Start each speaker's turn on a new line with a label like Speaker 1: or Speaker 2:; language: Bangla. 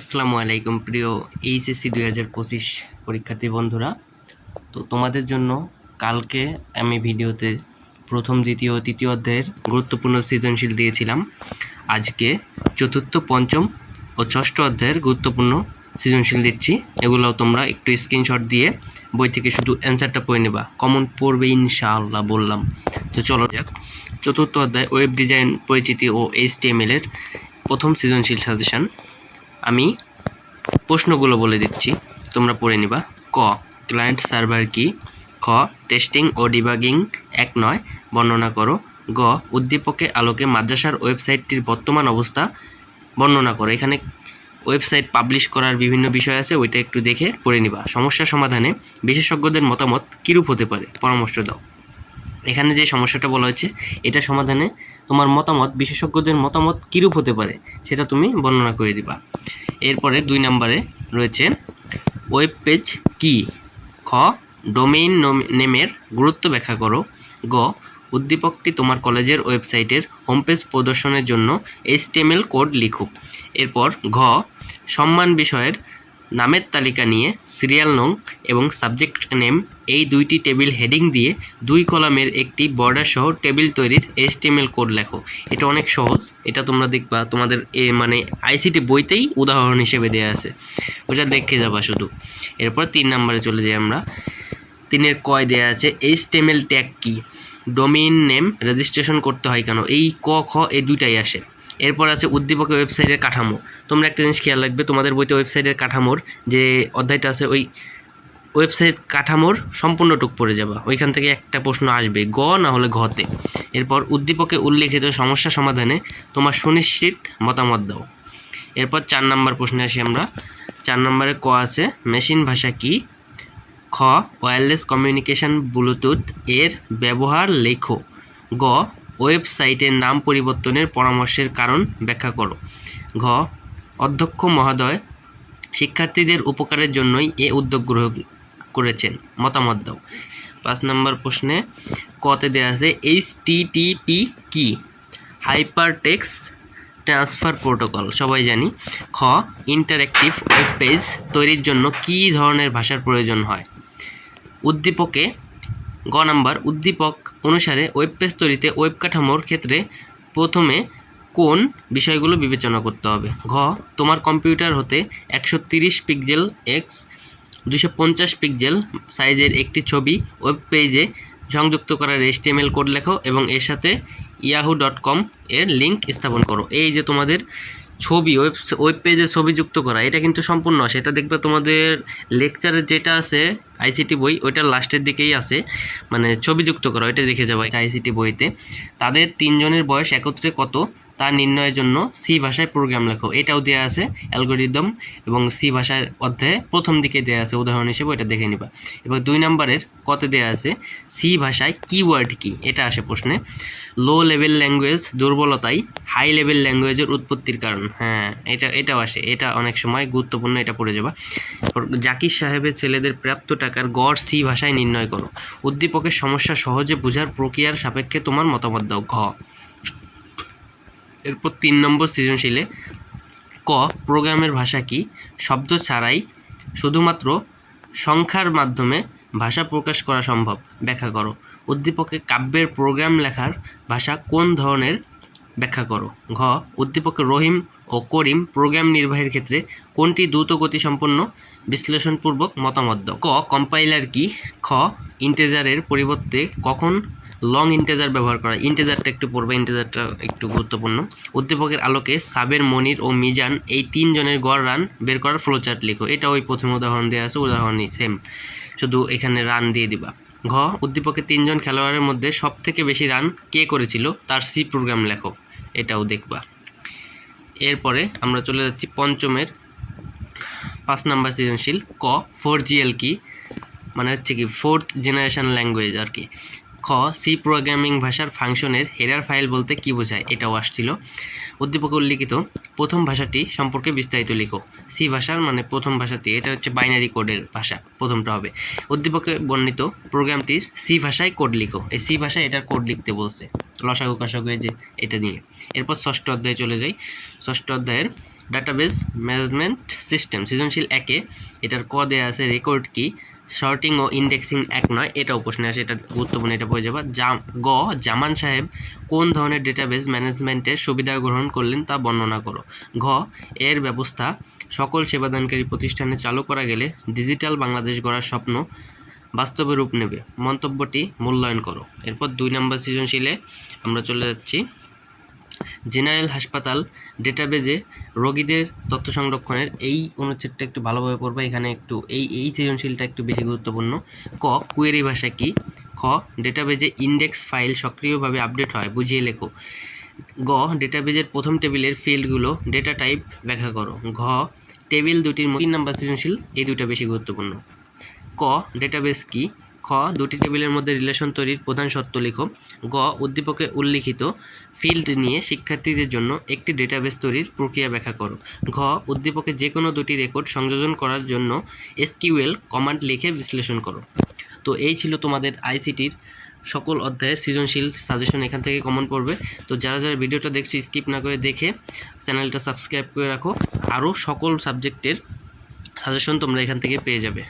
Speaker 1: আসসালামু আলাইকুম প্রিয় এইচএসসি দুই হাজার পঁচিশ পরীক্ষার্থী বন্ধুরা। তো তোমাদের জন্য কালকে আমি ভিডিওতে প্রথম, দ্বিতীয় তৃতীয় অধ্যায়ের গুরুত্বপূর্ণ সৃজনশীল দিয়েছিলাম। আজকে চতুর্থ, পঞ্চম ও ষষ্ঠ অধ্যায়ের গুরুত্বপূর্ণ সৃজনশীল দিচ্ছি। এগুলো তোমরা একটু স্ক্রিনশট দিয়ে বই থেকে শুধু অ্যান্সারটা পড়ে নেবা। কমন পড়বে ইনশাআল্লাহ বললাম। তো চলো যাক। চতুর্থ অধ্যায় ওয়েব ডিজাইন পরিচিতি ও এইচ এইচটিএমএল এর প্রথম সৃজনশীল সাজেশন আমি প্রশ্নগুলো বলে দিচ্ছি। তোমরা পড়ে নিবা। ক ক্লায়েন্ট সার্ভার কি? খ টেস্টিং ও ডিবাগিং এক নয়। বর্ণনা করো। গ, উদ্দীপকে আলোকে মাদ্রাসার ওয়েবসাইটটির বর্তমান অবস্থা বর্ণনা করো। এখানে ওয়েবসাইট পাবলিশ করার বিভিন্ন বিষয় আছে, ওইটা একটু দেখে পড়ে নিবা। সমস্যা সমাধানে বিশেষজ্ঞদের মতামত কীরূপ হতে পারে? পরামর্শ দাও। এখানে যে সমস্যাটা বলা হয়েছে, এটা সমাধানে তোমার মতামত, বিশেষজ্ঞদের মতামত কীরূপ হতে পারে, সেটা তুমি বর্ণনা করে দিবা। এরপরে দুই নম্বরে রয়েছে ওয়েব পেজ কি? খ, ডোমেইন নেমের গুরুত্ব ব্যাখ্যা করো। গ, উদ্দীপকটি তোমার কলেজের ওয়েবসাইটের হোম পেজ প্রদর্শনের জন্য এইচটিএমএল কোড লিখো। এরপর ঘ, সম্মান বিষয়ের নামের তালিকা নিয়ে সিরিয়াল নং এবং সাবজেক্ট নেম এই দুইটি টেবিল হেডিং দিয়ে দুই কলামের একটি বর্ডার সহ টেবিল তৈরির এইচটিএমএল কোড লেখো। এটা অনেক সহজ। এটা তোমরা দেখবা। তোমাদের এ মানে আইসিটি বইতেই উদাহরণ হিসেবে দেওয়া আছে। ওটা দেখে যাবা শুধু। এরপর তিন নম্বরে চলে যাই আমরা। তিনের কয় দেওয়া আছে? এইচটিএমএল ট্যাগ কি? ডোমেইন নেম রেজিস্ট্রেশন করতে হয় কেন? এই ক, খ এই দুইটাই আসে। এরপর আছে উদ্দীপকের ওয়েবসাইটের কাঠামো। তোমরা একটা জিনিস খেয়াল রাখবে, তোমাদের বইতে ওয়েবসাইটের কাঠামোর যে অধ্যায়টা আছে, ওই ওয়েবসাইট কাঠামোর সম্পূর্ণটুক পড়ে যাবা। ওইখান থেকে একটা প্রশ্ন আসবে, গ না হলে ঘতে। এরপর উদ্দীপকে উল্লেখিত সমস্যা সমাধানে তোমার সুনিশ্চিত মতামত দাও। এরপর চার নম্বর প্রশ্নে আসি আমরা। চার নম্বরে ক আছে, মেশিন ভাষা কি? খ ওয়্যারলেস কমিউনিকেশন ব্লুটুথ এর ব্যবহার লেখো। গ ওয়েবসাইটের নাম পরিবর্তনের পরামর্শের কারণ ব্যাখ্যা করো। ঘ, অধ্যক্ষ মহোদয় শিক্ষার্থীদের উপকারের জন্যই এ উদ্যোগ গ্রহণ করেছেন। মতামত দাও। পাঁচ নম্বর প্রশ্নে কতে দেওয়া আছে, এইচ টিটিপি কি? হাইপার টেক্স ট্রান্সফার প্রোটোকল, সবাই জানি। খ ইন্টারেক্টিভ ওয়েব পেজ তৈরির জন্য কী ধরনের ভাষার প্রয়োজন হয়? উদ্দীপকে গ নাম্বার উদ্দীপক অনুসারে ওয়েব পেজ তৈরিতে ওয়েব কাঠামোর ক্ষেত্রে প্রথমে কোন বিষয়গুলো বিবেচনা করতে হবে? ঘ, তোমার কম্পিউটার হতে একশো তিরিশ পিক্সেল এক্স, দুশো পঞ্চাশ পিক্সেল সাইজের একটি ছবি ওয়েব পেজে সংযুক্ত করার এইচটিএমএল কোড লেখো এবং এর সাথে ইয়াহু ডট কম এর লিঙ্ক স্থাপন করো। এই যে তোমাদের ছবি ওয়েব ওয়েব পেজে ছবি যুক্ত করা, এটা কিন্তু সম্পূর্ণ আসে। এটা দেখবে তোমাদের লেকচারের যেটা আছে আইসিটি বই ওইটার লাস্টের দিকেই আছে। মানে ছবি যুক্ত করা, ওইটা দেখে যাব আইসিটি বইতে। তাদের তিনজনের বয়স একত্রে কত? তা নির্ণয়ের জন্য সি ভাষায় প্রোগ্রাম লেখো। এটাও দেওয়া আছে অ্যালগোরিদম এবং সি ভাষার অধ্যায়ে প্রথম দিকে দেওয়া আছে, উদাহরণ হিসেবে এটা দেখে নিবা। এবং দুই নম্বরের কত দেওয়া আছে সি ভাষায় কিওয়ার্ড কি? এটা আসে প্রশ্নে। লো লেভেল ল্যাঙ্গুয়েজ দুর্বলতাই হাই লেভেল ল্যাঙ্গুয়েজের উৎপত্তির কারণ। হ্যাঁ এটা, এটাও আসে। এটা অনেক সময় গুরুত্বপূর্ণ, এটা পড়ে যাবা। জাকির সাহেবের ছেলেদের প্রাপ্ত টাকার গড় সি ভাষায় নির্ণয় করো। উদ্দীপকের সমস্যা সহজে বোঝার প্রক্রিয়ার সাপেক্ষে তোমার মতামত দাও, ঘ। এরপর তিন নম্বর সৃজনশীলে ক, প্রোগ্রামের ভাষা কি? শব্দ ছাড়াই শুধুমাত্র সংখ্যার মাধ্যমে ভাষা প্রকাশ করা সম্ভব। ব্যাখ্যা করো। উদ্দীপকে কাব্যের প্রোগ্রাম লেখার ভাষা কোন ধরনের? ব্যাখ্যা করো। ঘ, উদ্দীপকে রহিম ও করিম প্রোগ্রাম নির্বাহের ক্ষেত্রে কোনটি দ্রুত গতিসম্পন্ন? বিশ্লেষণপূর্বক মতামত ক, কম্পাইলার কি? খ, ইন্টেজারের পরিবর্তে কখন লং ইন্টেজার ব্যবহার করা। ইন্টেজারটা একটু পড়বে ইন্টেজারটা একটু গুরুত্বপূর্ণ। উদ্দীপকের আলোকে সাবের মনির ও মিজান এই তিনজনের গড় রান বের করার ফ্লোচার্ট লিখো। এটা ওই প্রথম উদাহরণ দেওয়া আছে, উদাহরণই সেম শুধু এখানে রান দিয়ে দিবা। ঘ উদ্দীপকের তিনজন খেলোয়াড়ের মধ্যে সব থেকে বেশি রান কে করেছিল? তার সি প্রোগ্রাম লেখো, এটাও দেখবা। এরপরে আমরা চলে যাচ্ছি পঞ্চমের পাঁচ নাম্বার সৃজনশীল। ক ফোর জিএল কি? মানে হচ্ছে কি ফোর্থ জেনারেশন ল্যাঙ্গুয়েজ আর কি। খ সি প্রোগ্রামিং ভাষার ফাংশনের হেডার ফাইল বলতে কি বোঝায়, এটাও আসছিল। উদ্দীপকে উল্লিখিত, প্রথম ভাষাটি সম্পর্কে বিস্তারিত লিখো। সি ভাষার মানে প্রথম ভাষাটি, এটা হচ্ছে বাইনারি কোডের ভাষা, প্রথমটা হবে। উদ্দীপকে বর্ণিত প্রোগ্রামটির সি ভাষায় কোড লিখো। এই সি ভাষায় এটার কোড লিখতে বলছে। লসাগু কাসাগু যে, এটা নিয়ে। এরপর ষষ্ঠ অধ্যায়ে চলে যাই। ষষ্ঠ অধ্যায়ের ডাটাবেস ম্যানেজমেন্ট সিস্টেম সৃজনশীল একে, এটার ক দেওয়া আছে রেকর্ড কি শর্টিং ও ইন্ডেক্সিং এক নয়, এটাও প্রশ্নে আসে, এটা গুরুত্বপূর্ণ, এটা পড়ে যাবা গ, জামান সাহেব কোন ধরনের ডেটাবেস ম্যানেজমেন্টের সুবিধা গ্রহণ করলেন তা বর্ণনা করো। ঘ, এর ব্যবস্থা, সকল সেবাদানকারী প্রতিষ্ঠানে চালু করা গেলে ডিজিটাল বাংলাদেশ গড়ার স্বপ্ন বাস্তবে রূপ নেবে। মন্তব্যটি মূল্যায়ন করো। এরপর দুই নম্বর সৃজনশীলে আমরা চলে যাচ্ছি। জেনারেল হাসপাতাল ডেটাবেজে রোগীদের তথ্য সংরক্ষণের এই অনুচ্ছেদটা একটু ভালোভাবে পড়বে। এখানে একটু এই এই সৃজনশীলটা একটু বেশি গুরুত্বপূর্ণ। ক, কুয়েরি ভাষা কি? খ, ডেটাবেজে ইন্ডেক্স ফাইল সক্রিয়ভাবে আপডেট হয়, বুঝিয়ে লেখো। গ, ডেটাবেজের প্রথম টেবিলের ফিল্ডগুলো ডেটা টাইপ ব্যাখ্যা করো। ঘ, টেবিল দুটির তিন নাম্বার সৃজনশীল, এই দুটো বেশি গুরুত্বপূর্ণ। ক ডেটাবেস কি? খ, দুটি টেবিলের মধ্যে রিলেশন তৈরির প্রধান সত্য লিখো। গ, উদ্দীপকে উল্লিখিত ফিল্ড নিয়ে শিক্ষার্থীদের জন্য একটি ডেটাবেস তৈরির প্রক্রিয়া ব্যাখ্যা করো। ঘ, উদ্দীপকে যে কোনো দুটি রেকর্ড সংযোজন করার জন্য এসকিউএল কমান্ড লিখে বিশ্লেষণ করো। তো এই ছিল তোমাদের আইসিটির সকল অধ্যায়ের সৃজনশীল সাজেশন এখান থেকে কমন পড়বে। তো যারা যারা ভিডিওটা দেখছ স্কিপ না করে দেখে চ্যানেলটা সাবস্ক্রাইব করে রাখো। আরও সকল সাবজেক্টের সাজেশন তোমরা এখান থেকে পেয়ে যাবে।